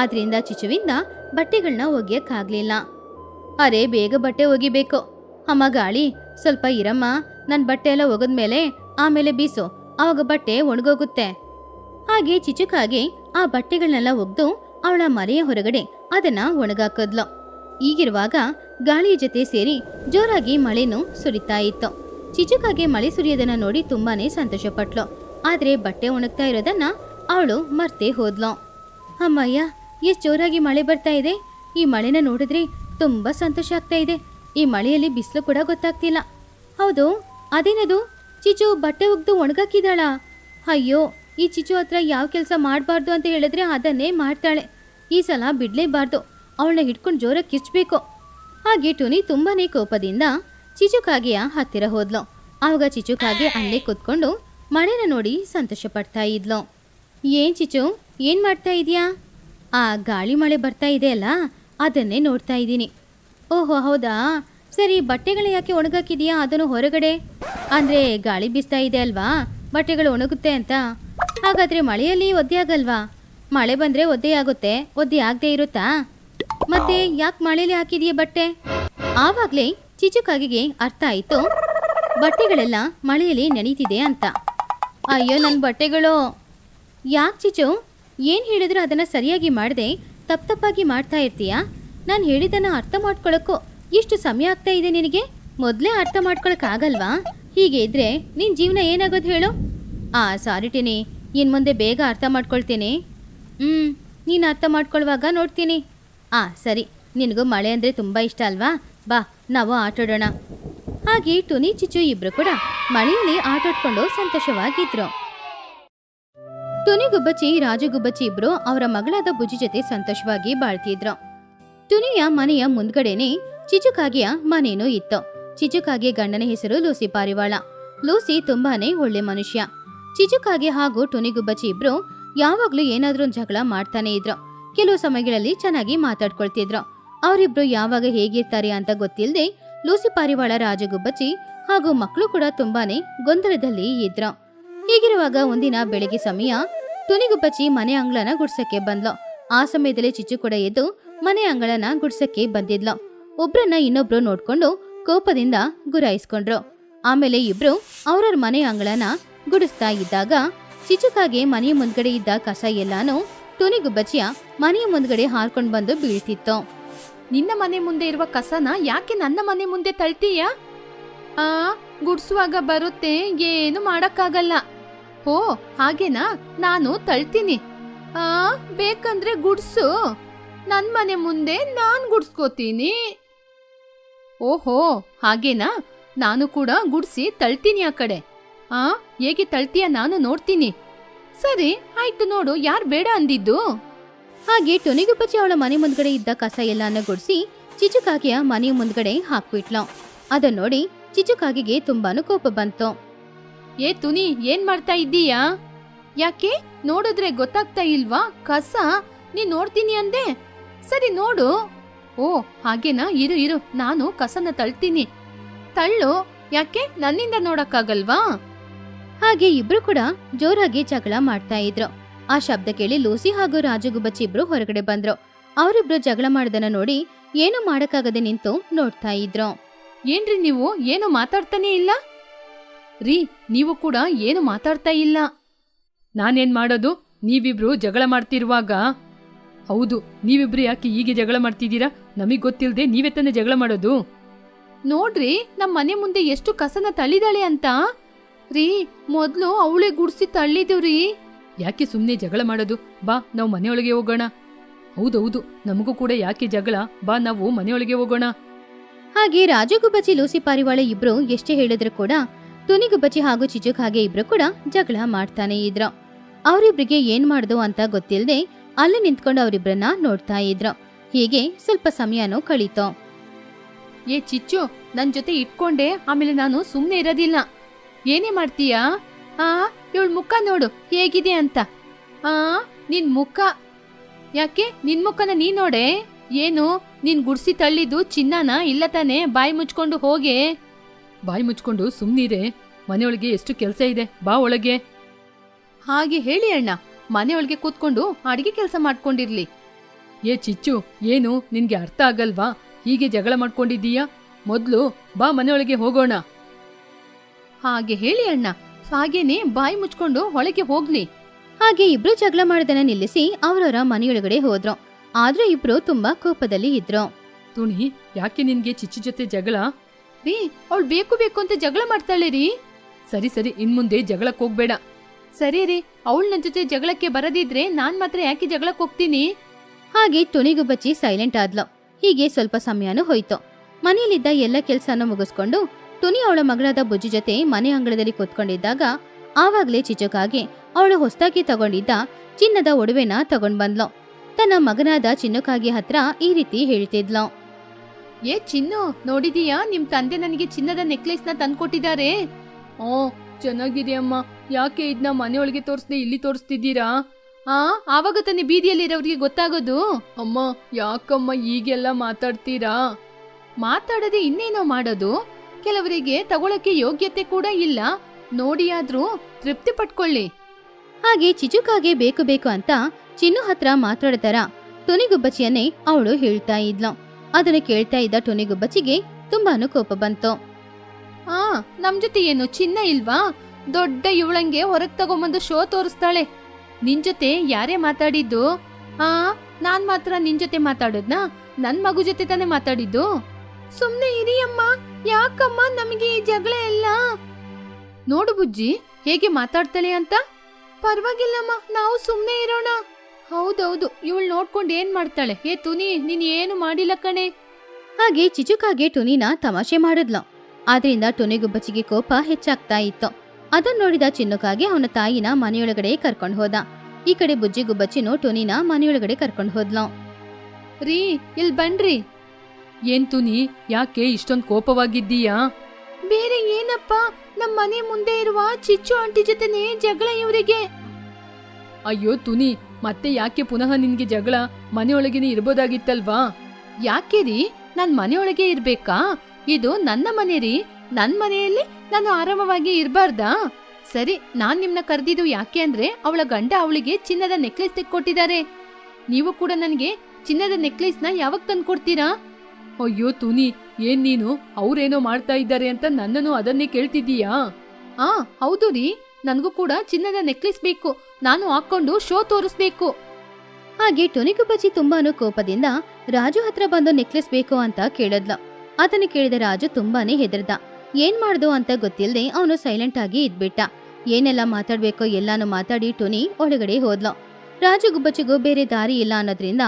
ಆದ್ರಿಂದ ಚಿಚುವಿಂದ ಬಟ್ಟೆಗಳನ್ನ ಒಗ್ಯಕ್ಕಾಗ್ಲಿಲ್ಲ. ಅರೆ, ಬೇಗ ಬಟ್ಟೆ ಒಗಿಬೇಕು. ಅಮ್ಮ ಗಾಳಿ, ಸ್ವಲ್ಪ ಇರಮ್ಮ. ನನ್ನ ಬಟ್ಟೆ ಎಲ್ಲ ಒಗದ್ಮೇಲೆ ಆಮೇಲೆ ಬೀಸು. ಆವಾಗ ಬಟ್ಟೆ ಒಣಗೋಗುತ್ತೆ. ಹಾಗೆ ಚಿಚುಕಾಗಿ ಆ ಬಟ್ಟೆಗಳನ್ನೆಲ್ಲ ಒಗ್ದು ಅವಳ ಮನೆಯ ಹೊರಗಡೆ ಅದನ್ನ ಒಣಗಾಕದ್ಲು. ಈಗಿರುವಾಗ ಗಾಳಿಯ ಜೊತೆ ಸೇರಿ ಜೋರಾಗಿ ಮಳೆನೂ ಸುರಿತಾ ಇತ್ತು. ಚಿಚುಕಾಗೆ ಮಳೆ ಸುರಿಯೋದನ್ನ ನೋಡಿ ತುಂಬಾನೇ ಸಂತೋಷಪಟ್ಲು. ಆದ್ರೆ ಬಟ್ಟೆ ಒಣಗ್ತಾ ಇರೋದನ್ನ ಅವಳು ಮರ್ತೇ ಹೋದ್ಲು. ಅಮ್ಮಯ್ಯ, ಎಷ್ಟು ಜೋರಾಗಿ ಮಳೆ ಬರ್ತಾ ಇದೆ. ಈ ಮಳೆನ ನೋಡಿದ್ರೆ ತುಂಬಾ ಸಂತೋಷ ಆಗ್ತಾ ಇದೆ. ಈ ಮಳೆಯಲ್ಲಿ ಬಿಸಿಲು ಕೂಡ ಗೊತ್ತಾಗ್ತಿಲ್ಲ. ಹೌದು, ಅದೇನದು? ಚಿಚು ಬಟ್ಟೆ ಒಗ್ದು ಒಣಗಾಕಿದಾಳ ಅಯ್ಯೋ, ಈ ಚಿಚು ಹತ್ರ ಯಾವ ಕೆಲಸ ಮಾಡಬಾರ್ದು ಅಂತ ಹೇಳಿದ್ರೆ ಅದನ್ನೇ ಮಾಡ್ತಾಳೆ. ಈ ಸಲ ಬಿಡ್ಲೇಬಾರ್ದು. ಅವಳನ್ನ ಹಿಡ್ಕೊಂಡು ಜೋರಾಗಿ ಕಿಚ್ಚಬೇಕು ಹಾಗೆ ಟುನಿ ತುಂಬಾನೇ ಕೋಪದಿಂದ ಚಿಚುಕಾಗೆಯ ಹತ್ತಿರ ಹೋದ್ಲು. ಆವಾಗ ಚಿಚುಕಾಗೆ ಅಲ್ಲೇ ಕೂತ್ಕೊಂಡು ಮಳೆನ ನೋಡಿ ಸಂತೋಷ ಪಡ್ತಾ ಇದ್ಲು. ಏನ್ ಚಿಚು, ಏನ್ ಮಾಡ್ತಾ ಇದೀಯಾ? ಆ ಗಾಳಿ ಮಳೆ ಬರ್ತಾ ಇದೆ ಅಲ್ಲ? ಅದನ್ನೇ ನೋಡ್ತಾ ಇದ್ದೀನಿ. ಓಹೋ, ಹೌದಾ? ಸರಿ, ಬಟ್ಟೆಗಳು ಯಾಕೆ ಒಣಗಾಕಿದೆಯಾ? ಅದನ್ನು ಹೊರಗಡೆ? ಅಂದ್ರೆ ಗಾಳಿ ಬೀಸ್ತಾ ಇದೆ ಅಲ್ವಾ? ಬಟ್ಟೆಗಳು ಒಣಗುತ್ತೆ ಅಂತ. ಹಾಗಾದ್ರೆ ಮಳೆಯಲ್ಲಿ ಒದ್ದೆ ಆಗಲ್ವಾ? ಮಳೆ ಬಂದ್ರೆ ಒದ್ದೆ ಆಗುತ್ತೆ. ಒದ್ದೆ ಆಗದೆ ಇರುತ್ತಾ? ಮತ್ತೆ ಯಾಕೆ ಮಳೆಯಲ್ಲಿ ಹಾಕಿದೀಯಾ ಬಟ್ಟೆ? ಆವಾಗ್ಲೇ ಚಿಚುಕಾಗಿಗೆ ಅರ್ಥ ಆಯ್ತು. ಬಟ್ಟೆಗಳೆಲ್ಲ ಮಳೆಯಲ್ಲಿ ನೆನೀತಿದೆ ಅಂತ. ಅಯ್ಯೋ ನನ್ನ ಬಟ್ಟೆಗಳು. ಯಾಕೆ ಚಿಚು? ಏನು ಹೇಳಿದ್ರು ಅದನ್ನ ಸರಿಯಾಗಿ ಮಾಡದೆ? ತಪ್ಪು ತಪ್ಪಾಗಿ ಮಾಡ್ತಾ ಇರ್ತೀಯಾ? ನಾನು ಹೇಳಿದ್ದನ್ನು ಅರ್ಥ ಮಾಡ್ಕೊಳ್ಳೋಕ್ಕೂ ಎಷ್ಟು ಸಮಯ ಆಗ್ತಾ ಇದೆ ನಿನಗೆ? ಮೊದಲೇ ಅರ್ಥ ಮಾಡ್ಕೊಳಕ್ಕಾಗಲ್ವಾ ಹೀಗೆ ಇದ್ರೆ ನಿನ್ನ ಜೀವನ ಏನಾಗೋದು ಹೇಳು? ಆ, ಸಾರಿ ಟಿನಿ. ಇನ್ ಮುಂದೆ ಬೇಗ ಅರ್ಥ ಮಾಡ್ಕೊಳ್ತೀನಿ. ಹ್ಞೂ ನೀನು ಅರ್ಥ ಮಾಡ್ಕೊಳ್ಳುವಾಗ ನೋಡ್ತೀನಿ. ಆ, ಸರಿ. ನಿನಗೂ ಮಳೆ ಅಂದರೆ ತುಂಬ ಇಷ್ಟ ಅಲ್ವಾ? ಬಾ, ನಾವು ಆಟಾಡೋಣ. ಹಾಗೆ ಟುನಿ ಚಿಚು ಇಬ್ಬರು ಕೂಡ ಮಳೆಯಲ್ಲಿ ಆಟಾಡ್ಕೊಂಡು ಸಂತೋಷವಾಗಿದ್ರು. ಟುನಿ ಗುಬ್ಬಚ್ಚಿ ರಾಜು ಗುಬ್ಬಚ್ಚಿ ಇಬ್ರು ಅವರ ಮಗಳಾದ ಬುಜಿ ಜೊತೆ ಸಂತೋಷವಾಗಿ ಬಾಳ್ತಿದ್ರು. ಟುನಿಯ ಮನೆಯ ಮುಂದ್ಗಡೆನೆ ಚಿಚುಕಾಗಿಯ ಮನೇನೂ ಇತ್ತು. ಚಿಚುಕಾಗೆ ಗಂಡನ ಹೆಸರು ಲೂಸಿ ಪಾರಿವಾಳ. ಲೂಸಿ ತುಂಬಾನೇ ಒಳ್ಳೆ ಮನುಷ್ಯ. ಚಿಚುಕಾಗೆ ಹಾಗೂ ಟುನಿ ಗುಬ್ಬಚ್ಚಿ ಇಬ್ರು ಯಾವಾಗ್ಲೂ ಏನಾದ್ರೂ ಜಗಳ ಮಾಡ್ತಾನೆ ಇದ್ರು. ಕೆಲವು ಸಮಯಗಳಲ್ಲಿ ಚೆನ್ನಾಗಿ ಮಾತಾಡ್ಕೊಳ್ತಿದ್ರು. ಅವರಿಬ್ರು ಯಾವಾಗ ಹೇಗಿರ್ತಾರೆ ಅಂತ ಗೊತ್ತಿಲ್ಲದೆ ಲೂಸಿ ಪಾರಿವಾಳ, ರಾಜಗುಬ್ಬಚ್ಚಿ ಹಾಗೂ ಮಕ್ಕಳು ಕೂಡ ತುಂಬಾನೇ ಗೊಂದಲದಲ್ಲಿ ಇದ್ರು. ಹೀಗಿರುವಾಗ ಒಂದಿನ ಬೆಳಗ್ಗೆ ಸಮಯ ತುನಿಗುಬ್ಬಚ್ಚಿ ಮನೆ ಅಂಗಳನ ಗುಡ್ಸಕ್ಕೆ ಬಂದ್ಲು. ಆ ಸಮಯದಲ್ಲಿ ಚಿಚ್ಚು ಕೂಡ ಎದ್ದು ಮನೆ ಅಂಗಳನ ಗುಡ್ಸಕ್ಕೆ ಬಂದಿದ್ಲು. ಒಬ್ರನ್ನ ಇನ್ನೊಬ್ರು ನೋಡ್ಕೊಂಡು ಕೋಪದಿಂದ ಗುರಾಯಿಸ್ಕೊಂಡ್ರು. ಆಮೇಲೆ ಇಬ್ರು ಅವ್ರವ್ರ ಮನೆ ಅಂಗಳನ ಗುಡಿಸ್ತಾ ಇದ್ದಾಗ ಚಿಚುಕಾಗೆ ಮನೆಯ ಮುಂದ್ಗಡೆ ಇದ್ದ ಕಸ ಎಲ್ಲಾನು ತುನಿಗುಬ್ಬಚ್ಚಿಯ ಮನೆಯ ಮುಂದ್ಗಡೆ ಹಾರ್ಕೊಂಡು ಬಂದು ಬೀಳ್ತಿತ್ತು. ನಿನ್ನ ಮನೆ ಮುಂದೆ ಇರುವ ಕಸನ ಯಾಕೆ ನನ್ನ ಮನೆ ಮುಂದೆ ತಳ್ತೀಯ? ಆ, ಗುಡ್ಸುವಾಗ ಬರುತ್ತೆ, ಏನು ಮಾಡಕ್ಕಾಗಲ್ಲ. ಓ, ಹಾಗೇನಾ? ನಾನು ತಳ್ತೀನಿ. ಆ, ಬೇಕಂದ್ರೆ ಗುಡ್ಸು. ನನ್ ಮನೆ ಮುಂದೆ ನಾನ್ ಗುಡ್ಸ್ಕೋತೀನಿ. ಓಹೋ, ಹಾಗೇನಾ? ನಾನು ಕೂಡ ಗುಡ್ಸಿ ತಳ್ತೀನಿ ಆ ಕಡೆ. ಆ, ಹೇಗೆ ತಳ್ತೀಯ ನಾನು ನೋಡ್ತೀನಿ. ಸರಿ, ಆಯ್ತು ನೋಡು, ಯಾರ್ ಬೇಡ ಅಂದಿದ್ದು? ಹಾಗೆ ಟೊನಿಗುಬ್ಬಚ್ಚಿ ಅವಳ ಮನೆ ಮುಂದ್ಗಡೆ ಇದ್ದ ಕಸ ಎಲ್ಲಾನ ಗುಡಿಸಿ ಚಿಚುಕಾಗಿಯ ಮನೆ ಮುಂದ್ಗಡೆ ಹಾಕ್ಬಿಟ್ಲ. ಅದನ್ನ ನೋಡಿ ಚಿಚುಕಾಗಿಗೆ ತುಂಬಾನು ಕೋಪ ಬಂತು. ಏ ತುನಿ, ಏನ್ ಮಾಡ್ತಾ ಇದ್ದೀಯಾ? ಯಾಕೆ? ನೋಡಿದ್ರೆ ಗೊತ್ತಾಗ್ತಾ ಇಲ್ವಾ? ಕಸ? ನೀನ್ ನೋಡ್ತೀನಿ ಅಂದೆ. ಸರಿ, ನೋಡು. ಓ, ಹಾಗೇನಾ? ಇರು ಇರು. ನಾನು ಕಸನ ತಳ್ತೀನಿ. ತಳ್ಳು. ಯಾಕೆ? ನನ್ನಿಂದ ನೋಡಕ್ಕಾಗಲ್ವಾ? ಹಾಗೆ ಇಬ್ರು ಕೂಡ ಜೋರಾಗಿ ಜಗಳ ಮಾಡ್ತಾ ಇದ್ರು. ಆ ಶಬ್ದ ಕೇಳಿ ಲೂಸಿ ಹಾಗೂ ರಾಜಗುಬ್ಬಚ್ಚಿ ಇಬ್ರು ಹೊರಗಡೆ ಬಂದ್ರು. ಅವರಿಬ್ರು ಜಗಳ ಮಾಡದನ್ನ ನೋಡಿ ಏನು ಮಾಡಕ್ಕಾಗದೆ ನಿಂತು ನೋಡ್ತಾ ಇದ್ರು. ಏನ್ರಿ ನೀವು? ಏನು ಮಾತಾಡ್ತಾನೆ ಇಲ್ಲ? ರೀ, ನೀವು ಕೂಡ ಏನು ಮಾತಾಡ್ತಾ ಇಲ್ಲ? ನಾನೇನ್ ಮಾಡೋದು? ನೀವಿಬ್ರು ಜಗಳ ಮಾಡ್ತಿರುವಾಗ? ಹೌದು, ನೀವಿಬ್ರು ಯಾಕೆ ಹೀಗೆ ಜಗಳ ಮಾಡ್ತಿದ್ದೀರಾ? ನಮಗ್ ಗೊತ್ತಿಲ್ಲದೆ ನೀವೇ ತಾನೇ ಜಗಳ ಮಾಡೋದು? ನೋಡ್ರಿ ನಮ್ಮ ಮನೆ ಮುಂದೆ ಎಷ್ಟು ಕಸನ ತಳ್ಳಿದಾಳೆ ಅಂತ. ರೀ, ಮೊದ್ಲು ಅವಳೆ ಗುಡ್ಸಿ ತಳ್ಳಿದು ರೀ. ಯಾಕೆ ಸುಮ್ಮನೆ ಜಗಳ ಮಾಡೋದು? ಬಾ, ನಾವು ಮನೆಯೊಳಗೆ ಹೋಗೋಣ. ಹೌದೌದು, ನಮಗೂ ಕೂಡ ಯಾಕೆ ಜಗಳ? ಬಾ, ನಾವು ಮನೆಯೊಳಗೆ ಹೋಗೋಣ. ಹಾಗೆ ರಾಜಗುಬ್ಬಚ್ಚಿ ಲೂಸಿ ಪಾರಿವಾಳ ಇಬ್ರು ಎಷ್ಟೇ ಹೇಳಿದ್ರು ಕೂಡ ತುನಿಗುಬ್ಬಚ್ಚಿ ಹಾಗೂ ಚಿಚುಕ್ ಹಾಗೆ ಇಬ್ರು ಕೂಡ ಜಗಳ ಮಾಡ್ತಾನೆ ಇದ್ರು. ಅವರಿಬ್ರಿಗೆ ಏನ್ ಮಾಡ್ದು ಅಂತ ಗೊತ್ತಿಲ್ಲದೆ ಅಲ್ಲಿ ನಿಂತ್ಕೊಂಡು ಅವರಿಬ್ರನ್ನ ನೋಡ್ತಾ ಇದ್ರು. ಹೀಗೆ ಸ್ವಲ್ಪ ಸಮಯನೂ ಕಳೀತು. ಏ ಚಿಚ್ಚು, ನನ್ ಜೊತೆ ಇಟ್ಕೊಂಡೆ, ಆಮೇಲೆ ನಾನು ಸುಮ್ನೆ ಇರೋದಿಲ್ಲ. ಏನೇ ಮಾಡ್ತೀಯಾ? ಆ, ಇವಳ ಮುಖ ನೋಡು, ಹೇಗಿದೆ ಅಂತ. ಆ, ನಿನ್ ಮುಖ. ಯಾಕೆ, ನಿನ್ ಮುಖನ ನೀ ನೋಡೆ? ಏನು, ನಿನ್ ಗುಡ್ಸಿ ತಳ್ಳಿದ್ದು ಚಿನ್ನನ ಇಲ್ಲ ತಾನೆ, ಬಾಯಿ ಮುಚ್ಕೊಂಡು ಹೋಗೆ? ಬಾಯಿ ಮುಚ್ಕೊಂಡು ಸುಮ್ನಿರೆ. ಮನೆಯೊಳಗೆ ಎಷ್ಟು ಕೆಲಸ ಇದೆ ಬಾ ಒಳಗೆ. ಹಾಗೆ ಹೇಳಿ ಅಣ್ಣ. ಮನೆಯೊಳಗೆ ಕೂತ್ಕೊಂಡು ಅಡಿಗೆ ಕೆಲಸ ಮಾಡ್ಕೊಂಡಿರ್ಲಿ. ಏ ಚಿಚ್ಚು ಏನು? ನಿನ್ಗೆ ಅರ್ಥ ಆಗಲ್ವಾ? ಹೀಗೆ ಜಗಳ ಮಾಡ್ಕೊಂಡಿದ್ದೀಯಾ? ಮೊದ್ಲು ಬಾ ಮನೆಯೊಳಗೆ ಹೋಗೋಣ. ಹಾಗೆ ಹೇಳಿ ಅಣ್ಣ. ಹಾಗೇನೆ ಬಾಯಿ ಮುಚ್ಕೊಂಡು ಒಳಗೆ ಹೋಗ್ಲಿ. ಹಾಗೆ ಇಬ್ರು ಜಗಳ ಮಾಡೋದನ್ನ ನಿಲ್ಲಿಸಿ ಅವರವರ ಮನೆಯೊಳಗಡೆ ಹೋದ್ರು. ಆದ್ರೆ ಇಬ್ರು ತುಂಬಾ ಕೋಪದಲ್ಲಿ ಇದ್ರು. ತುಣಿ ಯಾಕೆ ನಿನ್ಗೆ ಚಿಚ್ಚು ಜೊತೆ ಜಗಳ? ರೀ ಅವಳು ಬೇಕು ಬೇಕು ಅಂತ ಜಗಳ ಮಾಡ್ತಾಳೆ ರೀ. ಸರಿ ಸರಿ ಇನ್ಮುಂದೆ ಜಗಳಕ್ಕೆ ಹೋಗ್ಬೇಡ. ಸರಿ ರೀ ಅವಳು ನನ್ನ ಜೊತೆ ಜಗಳಕ್ಕೆ ಬರದಿದ್ರೆ ನಾನ್ ಮಾತ್ರ ಯಾಕೆ ಜಗಳಕ್ಕೆ ಹೋಗ್ತೀನಿ? ಹಾಗೆ ತುಣಿಗುಬ್ಬಚ್ಚಿ ಸೈಲೆಂಟ್ ಆದ್ಲು. ಹೀಗೆ ಸ್ವಲ್ಪ ಸಮಯನೂ ಹೋಯ್ತು. ಮನೆಯಲ್ಲಿದ್ದ ಎಲ್ಲ ಕೆಲ್ಸನ ಮುಗಿಸ್ಕೊಂಡು ತುನಿ ಅವಳ ಮಗಳಾದ ಬುಜ್ಜಿ ಜೊತೆ ಮನೆ ಅಂಗಳದಲ್ಲಿ ಕೂತ್ಕೊಂಡಿದ್ದಾಗ ಆವಾಗ್ಲೇ ಚಿಚುಕಾಗಿ ಅವಳು ಹೊಸ್ತಾಗಿ ತಗೊಂಡಿದ್ದ ಚಿನ್ನದ ಒಡವೆನ ತಗೊಂಡ್ ಬಂದ್ಲು ತನ್ನ ಮಗನಾದ ಚಿನ್ನುಕಾಗಿ ಹತ್ರ ಈ ರೀತಿ ಹೇಳ್ತಿದ್ಲು. ಏ, ಚಿನ್ನು, ನೋಡಿದೀಯಾ? ನಿಮ್ ತಂದೆ ನನಗೆ ಚಿನ್ನದ ನೆಕ್ಲೆಸ್ನ ತಂದ್ಕೊಟ್ಟಿದ್ದಾರೆ. ಓ, ಚೆನ್ನಾಗಿದೆ ಅಮ್ಮ. ಯಾಕೆ ಇದನ್ನ ಮನೆಯೊಳಗೆ ತೋರಿಸ್ದೆ ಇಲ್ಲಿ ತೋರಿಸ್ತಿದ್ದೀರಾ? ಆ, ಆವಾಗ ತಾನೇ ಬೀದಿಯಲ್ಲಿರೋರಿಗೆ ಗೊತ್ತಾಗೋದು? ಅಮ್ಮ, ಯಾಕಮ್ಮ ಈಗೆಲ್ಲ ಮಾತಾಡ್ತೀರಾ? ಮಾತಾಡದೆ ಇನ್ನೇನೋ ಮಾಡೋದು? ಕೆಲವರಿಗೆ ತಗೊಳಕ್ಕೆ ಯೋಗ್ಯತೆ ಕೂಡ ಇಲ್ಲ. ನೋಡಿಯಾದ್ರೂ ತೃಪ್ತಿ ಪಟ್ಕೊಳ್ಳಿ. ಹಾಗೆ ಚಿಚುಕಾಗೆ ಬೇಕು ಬೇಕು ಅಂತ ಚಿನ್ನು ಹತ್ರ ಮಾತಾಡ್ತಾರ ತುನಿಗುಬ್ಬಚ್ಚಿಯನ್ನೇ ಅವಳು ಹೇಳ್ತಾ ಇದ್ಲು. ಅದನ್ನ ಕೇಳ್ತಾ ಇದ್ದ ತುನಿಗುಬ್ಬಚ್ಚಿಗೆ ತುಂಬಾನು ಕೋಪ ಬಂತು. ಆ, ನಮ್ ಜೊತೆ ಏನು ಚಿನ್ನ ಇಲ್ವಾ? ದೊಡ್ಡ ಇವಳಂಗೆ ಹೊರಗ್ ತಗೊಂಬಂದು ಶೋ ತೋರಿಸ್ತಾಳೆ. ನಿನ್ ಜೊತೆ ಯಾರೇ ಮಾತಾಡಿದ್ದು? ಆ, ನಾನ್ ಮಾತ್ರ ನಿನ್ ಜೊತೆ ಮಾತಾಡೋದ್ನಾ? ನನ್ ಮಗು ಜೊತೆ ತಾನೇ ಮಾತಾಡಿದ್ದು? ಸುಮ್ನೆ ಇರಿ ಅಮ್ಮ ಯಾಕಮ್ಮ ನಮಗೆ ಈ ಜಗಳ ಎಲ್ಲ ನೋಡು ಬುಜ್ಜಿ, ಹೇಗೆ ಮಾತಾಡ್ತಾಳೆ ಅಂತ? ಪರವಾಗಿಲ್ಲಮ್ಮ, ನಾವು ಸುಮ್ನೆ ಇರೋಣ. ಹೌದೌದು ಇವಳು ನೋಡ್ಕೊಂಡು ಏನ್ ಮಾಡ್ತಾಳೆ? ಏ ತುನಿ ನೀನ್ ಏನು ಮಾಡಿಲ್ಲ ಕಣೆ? ಹಾಗೆ ಚಿಚುಕಾಗೆ ಟುನಿನ ತಮಾಷೆ ಮಾಡಿದ್ಲು. ಆದ್ರಿಂದ ಟುನಿಗುಬ್ಬಚ್ಚಿಗೆ ಕೋಪ ಹೆಚ್ಚಾಗ್ತಾ ಇತ್ತು. ಅದನ್ನ ನೋಡಿದ ಚಿನ್ನುಕಾಗೆ ಅವನ ತಾಯಿನ ಮನೆಯೊಳಗಡೆ ಕರ್ಕೊಂಡು ಹೋದ. ಈ ಕಡೆ ಬುಜ್ಜಿ ಗುಬ್ಬಚ್ಚಿನೂ ಟುನಿನ ಮನೆಯೊಳಗಡೆ ಕರ್ಕೊಂಡು ಹೋದ್ಲು. ರೀ ಇಲ್ ಬನ್ರಿ. ಏನ್ ತುನಿ ಯಾಕೆ ಇಷ್ಟೊಂದ್ ಕೋಪವಾಗಿದ್ದೀಯಾ? ಬೇರೆ ಏನಪ್ಪ ನಮ್ ಮನೆ ಮುಂದೆ ಇರುವ ಚಿಚ್ಚು ಆಂಟಿ ಜೊತೆನೆ ಜಗಳ ಇವರಿಗೆ. ಅಯ್ಯೋ ತುನಿ ಮತ್ತೆ ಯಾಕೆ ಪುನಃ ನಿನ್ಗೆ ಜಗಳ ಮನೆಯೊಳಗೇನೆ ಇರ್ಬೋದಾಗಿತ್ತಲ್ವಾ? ಯಾಕೆ ರೀ? ನಾನ್ ಮನೆಯೊಳಗೆ ಇರ್ಬೇಕಾ? ಇದು ನನ್ನ ಮನೆ ರೀ. ನನ್ ಮನೆಯಲ್ಲಿ ನಾನು ಆರಾಮವಾಗಿ ಇರ್ಬಾರ್ದಾ? ಸರಿ, ನಾನ್ ನಿಮ್ನ ಕರೆದಿದ್ದು ಯಾಕೆ ಅಂದ್ರೆ ಅವಳ ಗಂಡ ಅವಳಿಗೆ ಚಿನ್ನದ ನೆಕ್ಲೆಸ್ ತೆಕ್ಕೊಟ್ಟಿದ್ದಾರೆ. ನೀವು ಕೂಡ ನನಗೆ ಚಿನ್ನದ ನೆಕ್ಲೆಸ್ನ ಯಾವಾಗ ತಂದ್ಕೊಡ್ತೀರಾ? ಅಯ್ಯೋ ತುನಿ, ಏನ್ ನೀನು? ಅವ್ರೇನೋ ಮಾಡ್ತಾ ಇದ್ದಾರೆ ಅಂತ ನನ್ನನ್ನು ಅದನ್ನೇ ಕೇಳ್ತಿದ್ದೀಯಾ? ಆ, ಹೌದು ರೀ. ನನಗೂ ಕೂಡ ಚಿನ್ನದ ನೆಕ್ಲೆಸ್ ಬೇಕು. ನಾನು ಹಾಕೊಂಡು ಶೋ ತೋರಿಸ್ಬೇಕು. ಹಾಗೆ ಟೊನಿಗುಬ್ಬಚ್ಚಿ ತುಂಬಾನು ಕೋಪದಿಂದ ರಾಜು ಹತ್ರ ಬಂದು ನೆಕ್ಲೆಸ್ ಬೇಕು ಅಂತ ಕೇಳದ್ಲು. ಅದನ್ನ ಕೇಳಿದ ರಾಜು ತುಂಬಾನೇ ಹೆದರ್ದ. ಏನ್ ಮಾಡ್ದು ಅಂತ ಗೊತ್ತಿಲ್ಲದೆ ಅವನು ಸೈಲೆಂಟ್ ಆಗಿ ಇದ್ಬಿಟ್ಟ. ಏನೆಲ್ಲ ಮಾತಾಡ್ಬೇಕೋ ಎಲ್ಲಾನು ಮಾತಾಡಿ ಟೊನಿ ಒಳಗಡೆ ಹೋದ್ಲು. ರಾಜು ಗುಬ್ಬಚ್ಚಿಗೂ ಬೇರೆ ದಾರಿ ಇಲ್ಲ ಅನ್ನೋದ್ರಿಂದ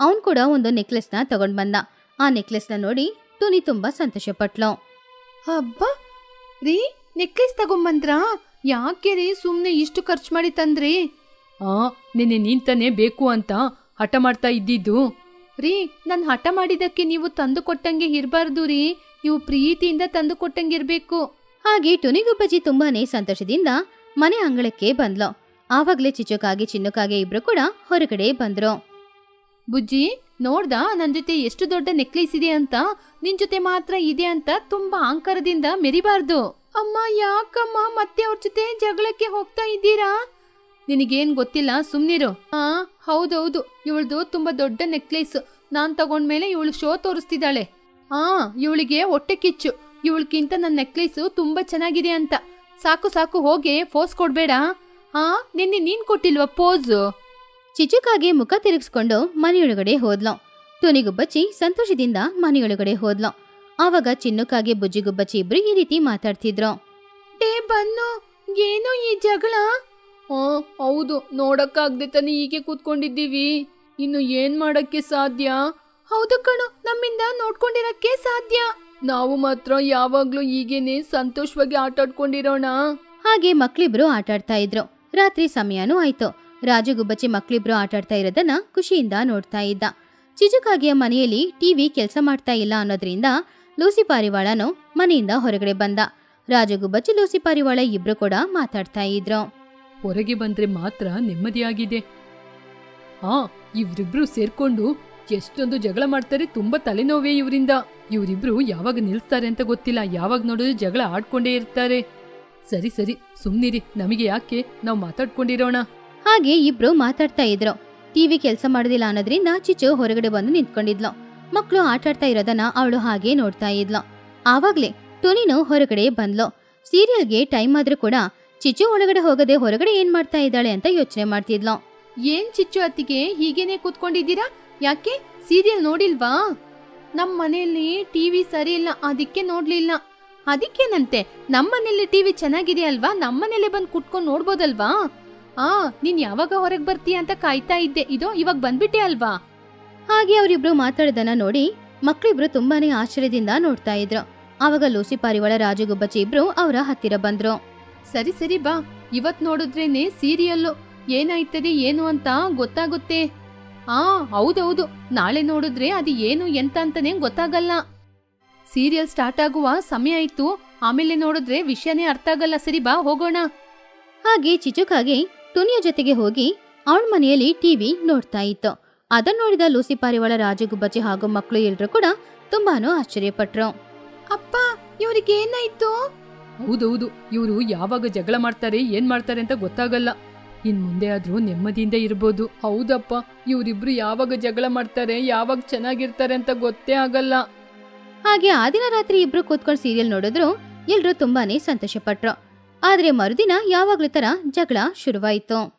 ಅವನ್ ಕೂಡ ಒಂದು ನೆಕ್ಲೆಸ್ನ ತಗೊಂಡ್ ಬಂದ. ಆ ನೆಕ್ಲೆಸ್ನ ನೋಡಿ ಟೊನಿ ತುಂಬಾ ಸಂತೋಷ ಪಟ್ಲು ಹಬ್ಬ ರೀ, ನೆಕ್ಲೆಸ್ ತಗೊಂಬಂದ್ರಾ? ಯಾಕೆ ರೀ ಸುಮ್ನೆ ಇಷ್ಟು ಖರ್ಚು ಮಾಡಿ ತಂದ್ರಿ? ಆ ನಿನ್ನೆ ನಿಂತಾನೆ ಬೇಕು ಅಂತ ಹಠ ಮಾಡ್ತಾ ಇದ್ದಿದ್ದು. ರೀ ನಾನು ಹಠ ಮಾಡಿದಕ್ಕೆ ನೀವು ತಂದು ಕೊಟ್ಟಂಗೆ ಇರಬಾರ್ದು ರೀ. ನೀವು ಪ್ರೀತಿಯಿಂದ ತಂದು ಕೊಟ್ಟಂಗಿರ್ಬೇಕು ಇರಬೇಕು. ಹಾಗೆ ಟುನಿಗುಬ್ಬಜ್ಜಿ ತುಂಬಾನೇ ಸಂತೋಷದಿಂದ ಮನೆ ಅಂಗಳಕ್ಕೆ ಬಂದ್ಲು. ಆವಾಗ್ಲೇ ಚಿಚುಕಾಗಿ ಚಿನ್ನುಕಾಗೆ ಇಬ್ರು ಕೂಡ ಹೊರಗಡೆ ಬಂದ್ರು. ಬುಜ್ಜಿ ನೋಡ್ದಾ? ನನ್ ಜೊತೆ ಎಷ್ಟು ದೊಡ್ಡ ನೆಕ್ಲೇಸ್ ಇದೆ ಅಂತ? ನಿನ್ ಜೊತೆ ಮಾತ್ರ ಇದೆ ಅಂತ ತುಂಬಾ ಅಹಂಕಾರದಿಂದ ಮೆರಿಬಾರ್ದು. ಅಮ್ಮ, ಯಾಕಮ್ಮ ಮತ್ತೆ ಅವ್ರ ಜೊತೆ ಜಗಳಕ್ಕೆ ಹೋಗ್ತಾ ಇದ್ದೀರಾ? ನಿನಗೇನ್ ಗೊತ್ತಿಲ್ಲ? ಸುಮ್ನಿರು. ಹಾ ಹೌದೌದು. ಇವಳ್ದು ತುಂಬಾ ದೊಡ್ಡ ನೆಕ್ಲೇಸ್. ನಾನ್ ತಗೊಂಡ್ಮೇಲೆ ಇವಳು ಶೋ ತೋರಿಸ್ತಿದ್ದಾಳೆ. ಆ, ಇವಳಿಗೆ ಹೊಟ್ಟೆ ಕಿಚ್ಚು. ಇವಳಕ್ಕಿಂತ ನನ್ನ ನೆಕ್ಲೇಸು ತುಂಬಾ ಚೆನ್ನಾಗಿದೆ ಅಂತ. ಸಾಕು ಸಾಕು, ಹೋಗಿ ಫೋಸ್ ಕೊಡ್ಬೇಡ. ಆ, ನಿನ್ನೆ ನೀನ್ ಕೊಟ್ಟಿಲ್ವ ಪೋಸು? ಚಿಚುಕಾಗಿ ಮುಖ ತಿರುಗಿಸ್ಕೊಂಡು ಮನೆಯೊಳಗಡೆ ಹೋದ್ಲೋ. ತುನಿಗು ಬಚ್ಚಿ ಸಂತೋಷದಿಂದ ಮನೆಯೊಳಗಡೆ ಹೋದ್ಲು. ಆವಾಗ ಚಿನ್ನುಕಾಗೆ ಬುಜ್ಜಿಗುಬ್ಬಚ್ಚಿ ಇಬ್ರು ಈ ರೀತಿ ಮಾತಾಡ್ತಿದ್ರು. ಡೇ ಬನ್ನು ಏನು ಈ ಜಗಳ? ಆ ಹೌದು ನೋಡಕ್ಕಾಗ್ದೆ ತಾನೆ ಹೀಗೆ ಕೂತ್ಕೊಂಡಿದ್ದೀವಿ. ಇನ್ನು ಏನ್ ಮಾಡಕ್ಕೆ ಸಾಧ್ಯ? ಹೌದು ಕಣು ನಮ್ಮಿಂದ ನೋಡ್ಕೊಂಡಿರಕ್ಕೆ ಸಾಧ್ಯ. ನಾವು ಮಾತ್ರ ಯಾವಾಗ್ಲೂ ಈಗೇನೆ ಸಂತೋಷವಾಗಿ ಆಟಾಡ್ಕೊಂಡಿರೋಣ. ಹಾಗೆ ಮಕ್ಳಿಬ್ರು ಆಟಾಡ್ತಾ ಇದ್ರು. ರಾತ್ರಿ ಸಮಯನೂ ಆಯ್ತು. ರಾಜಗುಬ್ಬಚ್ಚಿ ಮಕ್ಳಿಬ್ರು ಆಟಾಡ್ತಾ ಇರೋದನ್ನ ಖುಷಿಯಿಂದ ನೋಡ್ತಾ ಇದ್ದ. ಚಿಜುಕಾಗಿಯ ಮನೆಯಲ್ಲಿ ಟಿವಿ ಕೆಲಸ ಮಾಡ್ತಾ ಇಲ್ಲ ಅನ್ನೋದ್ರಿಂದ ಲೂಸಿ ಪಾರಿವಾಳನು ಮನೆಯಿಂದ ಹೊರಗಡೆ ಬಂದ. ರಾಜು ಗುಬ್ಬಚ್ಚಿ ಲೂಸಿ ಪಾರಿವಾಳ ಇಬ್ರು ಕೂಡ ಮಾತಾಡ್ತಾ ಇದ್ರು. ಹೊರಗೆ ಬಂದ್ರೆ ಮಾತ್ರ ನೆಮ್ಮದಿಯಾಗಿದೆ. ಆ ಇವ್ರಿಬ್ರು ಸೇರ್ಕೊಂಡು ಎಷ್ಟೊಂದು ಜಗಳ ಮಾಡ್ತಾರೆ ತುಂಬಾ ತಲೆನೋವೇ ಇವರಿಂದ. ಇವರಿಬ್ರು ಯಾವಾಗ ನಿಲ್ಸ್ತಾರೆ ಅಂತ ಗೊತ್ತಿಲ್ಲ ಯಾವಾಗ ನೋಡಿದ್ರು ಜಗಳ ಆಡ್ಕೊಂಡೇ ಇರ್ತಾರೆ. ಸರಿ ಸರಿ ಸುಮ್ನಿರಿ ನಮಗೆ ಯಾಕೆ ನಾವು ಮಾತಾಡ್ಕೊಂಡಿರೋಣ? ಹಾಗೆ ಇಬ್ರು ಮಾತಾಡ್ತಾ ಇದ್ರು. ಟಿವಿ ಕೆಲಸ ಮಾಡೋದಿಲ್ಲ ಅನ್ನೋದ್ರಿಂದ ಚಿಚು ಹೊರಗಡೆ ಬಂದು ನಿಂತ್ಕೊಂಡಿದ್ಲು. ಮಕ್ಕಳು ಆಟಾಡ್ತಾ ಇರೋದನ್ನ ಅವಳು ಹಾಗೆ ನೋಡ್ತಾ ಇದ್ಲು. ಆವಾಗ್ಲೇ ಟೊನಿನು ಹೊರಗಡೆ ಬಂದ್ಲು. ಸೀರಿಯಲ್ಗೆ ಟೈಮ್ ಆದ್ರೂ ಕೂಡ ಚಿಚ್ಚು ಒಳಗಡೆ ಹೋಗದೆ ಹೊರಗಡೆ ಏನ್ ಮಾಡ್ತಾ ಇದ್ದಾಳೆ ಅಂತ ಯೋಚನೆ ಮಾಡ್ತಿದ್ಲು. ಏನ್ ಚಿಚ್ಚು ಅತ್ತಿಗೆ, ಹೀಗೇನೆ ಕೂತ್ಕೊಂಡಿದ್ದೀರಾ? ಯಾಕೆ? ಸೀರಿಯಲ್ ನೋಡಿಲ್ವಾ? ನಮ್ ಮನೆಯಲ್ಲಿ ಟಿವಿ ಸರಿ ಇಲ್ಲ, ಅದಕ್ಕೆ ನೋಡ್ಲಿಲ್ಲ. ಅದಕ್ಕೇನಂತೆ? ನಮ್ಮ ಮನೆಯಲ್ಲಿ ಟಿವಿ ಚೆನ್ನಾಗಿದೆ ಅಲ್ವಾ? ನಮ್ಮ ಮನೇಲೆ ಬಂದು ಕುಟ್ಕೊಂಡು ನೋಡ್ಬೋದಲ್ವಾ? ಆ, ನೀನ್ ಯಾವಾಗ ಹೊರಗ್ ಬರ್ತೀಯ ಅಂತ ಕಾಯ್ತಾ ಇದ್ದೆ. ಇದು, ಇವಾಗ ಬಂದ್ಬಿಟ್ಟೆ ಅಲ್ವಾ? ಹಾಗೆ ಅವರಿಬ್ರು ಮಾತಾಡೋದನ್ನ ನೋಡಿ ಮಕ್ಕಳಿಬ್ರು ತುಂಬಾನೇ ಆಶ್ಚರ್ಯದಿಂದ ನೋಡ್ತಾ ಇದ್ರು. ಆವಾಗ ಲೂಸಿ ಪಾರಿವಾಳ ರಾಜಗುಬ್ಬಚ್ಚಿ ಇಬ್ರು ಅವರ ಹತ್ತಿರ ಬಂದ್ರು. ಸರಿ ಸರಿ ಬಾ. ಇವತ್ ನೋಡಿದ್ರೇನೆ ಸೀರಿಯಲ್ಲು. ಏನಾಯ್ತದೆ ಏನು ಅಂತ ಗೊತ್ತಾಗುತ್ತೆ? ಆ ಹೌದೌದು. ನಾಳೆ ನೋಡಿದ್ರೆ ಅದು ಏನು ಎಂತ ಅಂತಾನೆ ಗೊತ್ತಾಗಲ್ಲ. ಸೀರಿಯಲ್ ಸ್ಟಾರ್ಟ್ ಆಗುವ ಸಮಯ ಆಯ್ತು. ಆಮೇಲೆ ನೋಡಿದ್ರೆ ವಿಷಯನೇ ಅರ್ಥ ಆಗಲ್ಲ. ಸರಿ ಬಾ ಹೋಗೋಣ. ಹಾಗೆ ಚಿಚುಕಾಗಿ ಟುನಿಯ ಜೊತೆಗೆ ಹೋಗಿ ಅವಳ ಮನೆಯಲ್ಲಿ ಟಿವಿ ನೋಡ್ತಾ ಇತ್ತು. ಅದನ್ನ ನೋಡಿದ ಲೂಸಿ ಪಾರಿವಾಳ ರಾಜು ಗುಬ್ಬಚ್ಚಿ ಹಾಗೂ ಮಕ್ಕಳು ಎಲ್ರು ಕೂಡ ತುಂಬಾನು ಆಶ್ಚರ್ಯಪಟ್ರು. ಅಪ್ಪ ಇವ್ರಿಗೆ ಏನಾಯ್ತು? ಹೌದೌದು ಇವರು ಯಾವಾಗ ಜಗಳ ಮಾಡ್ತಾರೆ ಏನ್ ಮಾಡ್ತಾರೆ ಅಂತ ಗೊತ್ತಾಗಲ್ಲ. ಇನ್ ಮುಂದೆ ಆದ್ರೂ ನೆಮ್ಮದಿಯಿಂದ ಇರ್ಬೋದು. ಹೌದಪ್ಪ ಇವರಿಬ್ರು ಯಾವಾಗ ಜಗಳ ಮಾಡ್ತಾರೆ ಯಾವಾಗ ಚೆನ್ನಾಗಿರ್ತಾರೆ ಅಂತ ಗೊತ್ತೇ ಆಗಲ್ಲ. ಹಾಗೆ ಆ ದಿನ ರಾತ್ರಿ ಇಬ್ರು ಕೂತ್ಕೊಂಡು ಸೀರಿಯಲ್ ನೋಡಿದ್ರು ಎಲ್ರು ತುಂಬಾನೇ ಸಂತೋಷ ಪಟ್ರು ಆದ್ರೆ ಮರುದಿನ ಯಾವಾಗ್ಲೂ ತರ ಜಗಳ ಶುರುವಾಯ್ತು.